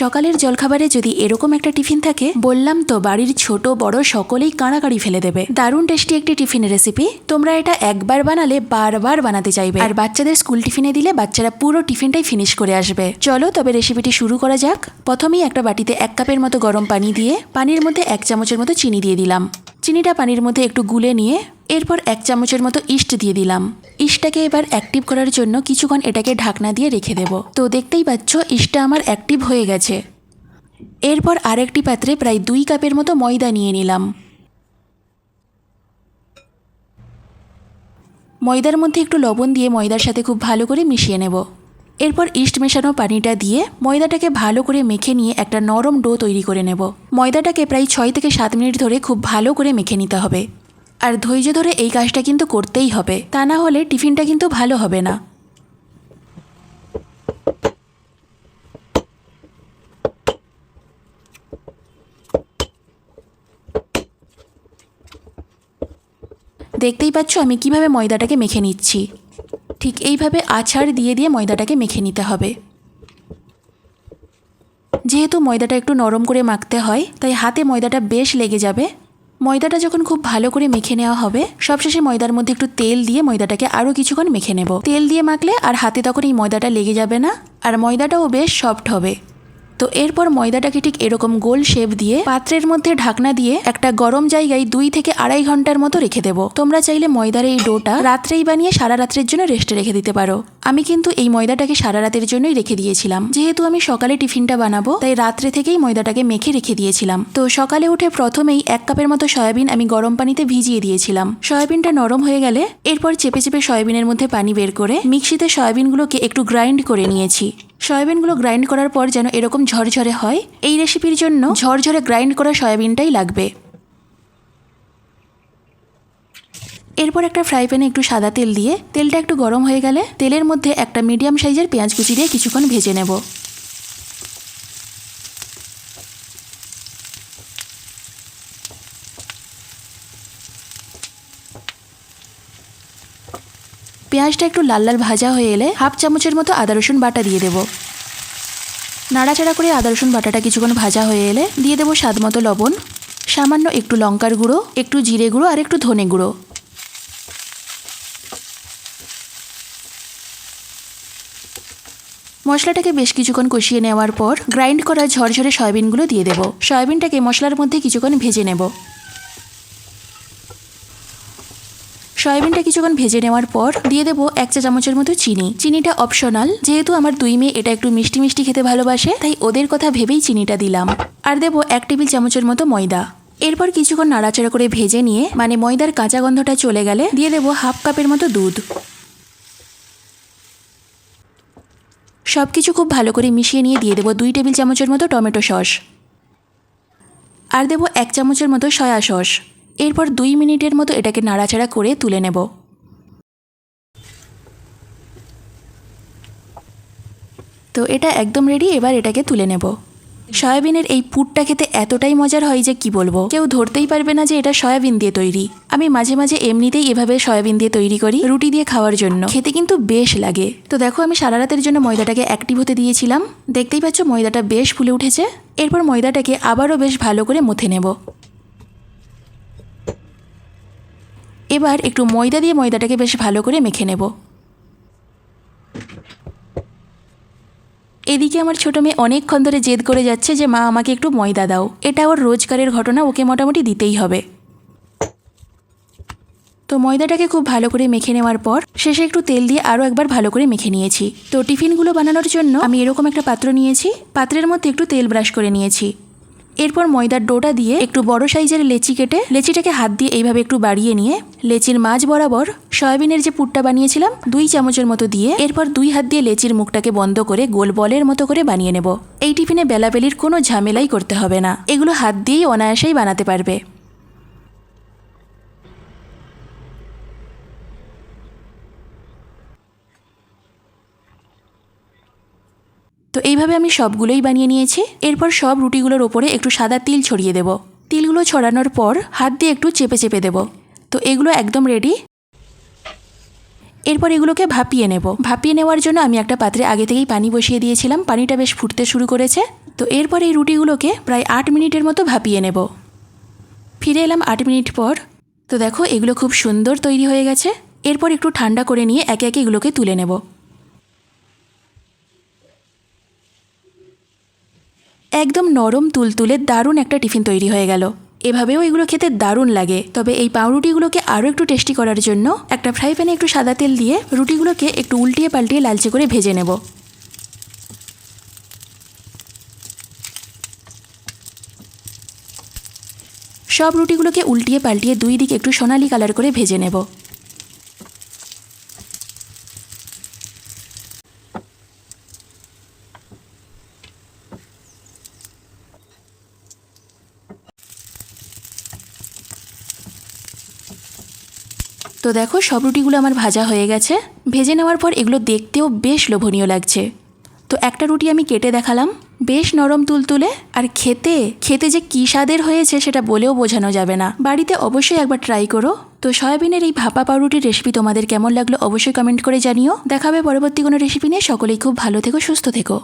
সকালের জলখাবারে যদি এরকম একটা টিফিন থাকে, বললাম তো বাড়ির ছোট বড় সকলেই কাড়াকাড়ি ফেলে দেবে। দারুণ টেস্টি একটি টিফিন রেসিপি। তোমরা এটা একবার বানালে বারবার বানাতে চাইবে। আর বাচ্চাদের স্কুল টিফিনে দিলে বাচ্চারা পুরো টিফিনটাই ফিনিশ করে আসবে। চলো তবে রেসিপিটি শুরু করা যাক। প্রথমেই একটা বাটিতে এক কাপের মতো গরম পানি দিয়ে, পানির মধ্যে এক চামচের মতো চিনি দিয়ে দিলাম। চিনিটা পানির মধ্যে একটু গুলে নিয়ে এরপর এক চামচের মতো ইস্ট দিয়ে দিলাম। ইস্টটাকে এবার অ্যাক্টিভ করার জন্য কিছুক্ষণ এটাকে ঢাকনা দিয়ে রেখে দেব। তো দেখতেই পাচ্ছ, ইস্টটা আমার অ্যাক্টিভ হয়ে গেছে। এরপর আরেকটি পাত্রে প্রায় দুই কাপের মতো ময়দা নিয়ে নিলাম। ময়দার মধ্যে একটু লবণ দিয়ে ময়দার সাথে খুব ভালো করে মিশিয়ে নেব। এরপর ইস্ট মেশানো পানিটা দিয়ে ময়দাটাকে ভালো করে মেখে নিয়ে একটা নরম ডো তৈরি করে নেব। ময়দাটাকে প্রায় ছয় থেকে সাত মিনিট ধরে খুব ভালো করে মেখে নিতে হবে। আর ধৈর্য ধরে এই কাজটা কিন্তু করতেই হবে। তা না হলে টিফিনটা কিন্তু ভালো হবে না। দেখতেই পাচ্ছ আমি কীভাবে ময়দাটাকে মেখে নিচ্ছি। ঠিক এইভাবে আছাড় দিয়ে দিয়ে ময়দাটাকে মেখে নিতে হবে। যেহেতু ময়দাটা একটু নরম করে মাখতে হয়, তাই হাতে ময়দাটা বেশ লেগে যাবে। ময়দাটা যখন খুব ভালো করে মেখে নেওয়া হবে, সবশেষে ময়দার মধ্যে একটু তেল দিয়ে ময়দাটাকে আরও কিছুক্ষণ মেখে নেব। তেল দিয়ে মাখলে আর হাতে তখন এই ময়দাটা লেগে যাবে না, আর ময়দাটাও বেশ সফট হবে। তো এরপর ময়দাটাকে ঠিক এরকম গোল শেপ দিয়ে পাত্রের মধ্যে ঢাকনা দিয়ে একটা গরম জায়গায় দুই থেকে আড়াই ঘণ্টার মতো রেখে দেবো। তোমরা চাইলে ময়দার এই ডোটা রাত্রেই বানিয়ে সারা রাত্রের জন্য রেস্টে রেখে দিতে পারো। আমি কিন্তু এই ময়দাটাকে সারা রাতের জন্যই রেখে দিয়েছিলাম। যেহেতু আমি সকালে টিফিনটা বানাবো, তাই রাত্রে থেকেই ময়দাটাকে মেখে রেখে দিয়েছিলাম। তো সকালে উঠে প্রথমেই এক কাপের মতো সয়াবিন আমি গরম পানিতে ভিজিয়ে দিয়েছিলাম। সয়াবিনটা নরম হয়ে গেলে এরপর চেপে চেপে সয়াবিনের মধ্যে পানি বের করে মিক্সিতে সয়াবিনগুলোকে একটু গ্রাইন্ড করে নিয়েছি। সয়াবিনগুলো গ্রাইন্ড করার পর যেন এরকম ঝরঝরে হয়, এই রেসিপির জন্য ঝরঝরে গ্রাইন্ড করা সয়াবিনটাই লাগবে। এরপর একটা ফ্রাই প্যানে একটু সাদা তেল দিয়ে, তেলটা একটু গরম হয়ে গেলে তেলের মধ্যে একটা মিডিয়াম সাইজের পেঁয়াজ কুচি দিয়ে কিছুক্ষণ ভেজে নেব। পেঁয়াজটা একটু লাল লাল ভাজা হয়ে এলে হাফ চামচের মতো আদা রসুন বাটা দিয়ে দেবো। নাড়াচাড়া করে আদা রসুন বাটাটা কিছুক্ষণ ভাজা হয়ে এলে দিয়ে দেবো স্বাদ মতো লবণ, সামান্য একটু লঙ্কার গুঁড়ো, একটু জিরে গুঁড়ো আর একটু ধনে গুঁড়ো। মশলাটাকে বেশ কিছুক্ষণ কষিয়ে নেওয়ার পর গ্রাইন্ড করা ঝরঝরে সয়াবিনগুলো দিয়ে দেবো। সয়াবিনটাকে মশলার মধ্যে কিছুক্ষণ ভেজে নেব। সয়াবিনটা কিছুক্ষণ ভেজে নেওয়ার পর দিয়ে দেবো এক চা চামচের মতো চিনি। চিনিটা অপশনাল যেহেতু আমার দুই মেয়ে এটা একটু মিষ্টি মিষ্টি খেতে ভালোবাসে, তাই ওদের কথা ভেবেই চিনিটা দিলাম। আর দেবো এক টেবিল চামচের মতো ময়দা। এরপর কিছুক্ষণ নাড়াচাড়া করে ভেজে নিয়ে মানে ময়দার কাঁচা গন্ধটা চলে গেলে দিয়ে দেবো হাফ কাপের মতো দুধ। সব কিছু খুব ভালো করে মিশিয়ে নিয়ে দিয়ে দেবো দুই টেবিল চামচের মতো টমেটো সস। আর দেবো এক চামচের মতো সয়া সস। এরপর দুই মিনিটের মতো এটাকে নাড়াচাড়া করে তুলে নেব। তো এটা একদম রেডি এবার এটাকে তুলে নেব। সয়াবিনের এই পুরটা খেতে এতটাই মজার হয় যে কি বলব? কেউ ধরতেই পারবে না যে এটা সয়াবিন দিয়ে তৈরি। আমি মাঝে মাঝে এমনিতেই এভাবে সয়াবিন দিয়ে তৈরি করি রুটি দিয়ে খাওয়ার জন্য। খেতে কিন্তু বেশ লাগে। তো দেখো আমি সারা রাতের জন্য ময়দাটাকে অ্যাক্টিভ হতে দিয়েছিলাম। দেখতেই পাচ্ছ ময়দাটা বেশ ফুলে উঠেছে। এরপর ময়দাটাকে আবারও বেশ ভালো করে মুথে নেব। এবার একটু ময়দা দিয়ে ময়দাটাকে বেশ ভালো করে মেখে নেব। এদিকে আমার ছোট মেয়ে অনেকক্ষণ ধরে জেদ করে যাচ্ছে যে মা আমাকে একটু ময়দা দাও। এটা ওর রোজগারের ঘটনা, ওকে মোটামুটি দিতেই হবে। তো ময়দাটাকে খুব ভালো করে মেখে নেওয়ার পর শেষে একটু তেল দিয়ে আরও একবার ভালো করে মেখে নিয়েছি। তো টিফিনগুলো বানানোর জন্য আমি এরকম একটা পাত্র নিয়েছি। পাত্রের মধ্যে একটু তেল ব্রাশ করে নিয়েছি। এরপর ময়দার ডোটা দিয়ে একটু বড় সাইজের লেচি কেটে লেচিটাকে হাত দিয়ে এইভাবে একটু বাড়িয়ে নিয়ে লেচির মাঝ বরাবর সয়াবিনের যে পুটটা বানিয়েছিলাম, দুই চামচের মতো দিয়ে এরপর দুই হাত দিয়ে লেচির মুখটাকে বন্ধ করে গোল বলের মতো করে বানিয়ে নেব। এই টিফিনে বেলাবেলির কোনো ঝামেলাই করতে হবে না। এগুলো হাত দিয়েই অনায়াসেই বানাতে পারবে। এইভাবে আমি সবগুলোই বানিয়ে নিয়েছি। এরপর সব রুটিগুলোর ওপরে একটু সাদা তিল ছড়িয়ে দেব। তিলগুলো ছড়ানোর পর হাত দিয়ে একটু চেপে চেপে দেব। তো এগুলো একদম রেডি এরপর এগুলোকে ভাপিয়ে নেব। ভাপিয়ে নেওয়ার জন্য আমি একটা পাত্রে আগে থেকেই পানি বসিয়ে দিয়েছিলাম। পানিটা বেশ ফুটতে শুরু করেছে। তো এরপর এই রুটিগুলোকে প্রায় আট মিনিটের মতো ভাপিয়ে নেব। ফিরে এলাম আট মিনিট পর। তো দেখো এগুলো খুব সুন্দর তৈরি হয়ে গেছে। এরপর একটু ঠান্ডা করে নিয়ে একে একে এগুলোকে তুলে নেব। একদম নরম তুলতুলে দারুণ একটা টিফিন তৈরি হয়ে গেল। এভাবেও এগুলো খেতে দারুণ লাগে। তবে এই পাউরুটিগুলোকে আরও একটু টেস্টি করার জন্য একটা ফ্রাই প্যানে একটু সাদা তেল দিয়ে রুটিগুলোকে একটু উল্টিয়ে পাল্টিয়ে লালচে করে ভেজে নেব। সব রুটিগুলোকে উল্টিয়ে পাল্টিয়ে দুই দিক একটু সোনালি কালার করে ভেজে নেব। তো দেখো, সব রুটিগুলো আমার ভাজা হয়ে গেছে। ভেজে নেওয়ার পর এগুলো দেখতেও বেশ লোভনীয় লাগছে। তো একটা রুটি আমি কেটে দেখালাম। বেশ নরম তুলতুলে, আর খেতে খেতে যে কী স্বাদের হয়েছে সেটা বলেও বোঝানো যাবে না। বাড়িতে অবশ্যই একবার ট্রাই করো। তো সয়াবিনের এই ভাপা পাউরুটির রেসিপি তোমাদের কেমন লাগল অবশ্যই কমেন্ট করে জানিও। দেখাবে পরবর্তী কোনো রেসিপি নিয়ে। সকলেই খুব ভালো থেকো, সুস্থ থেকো।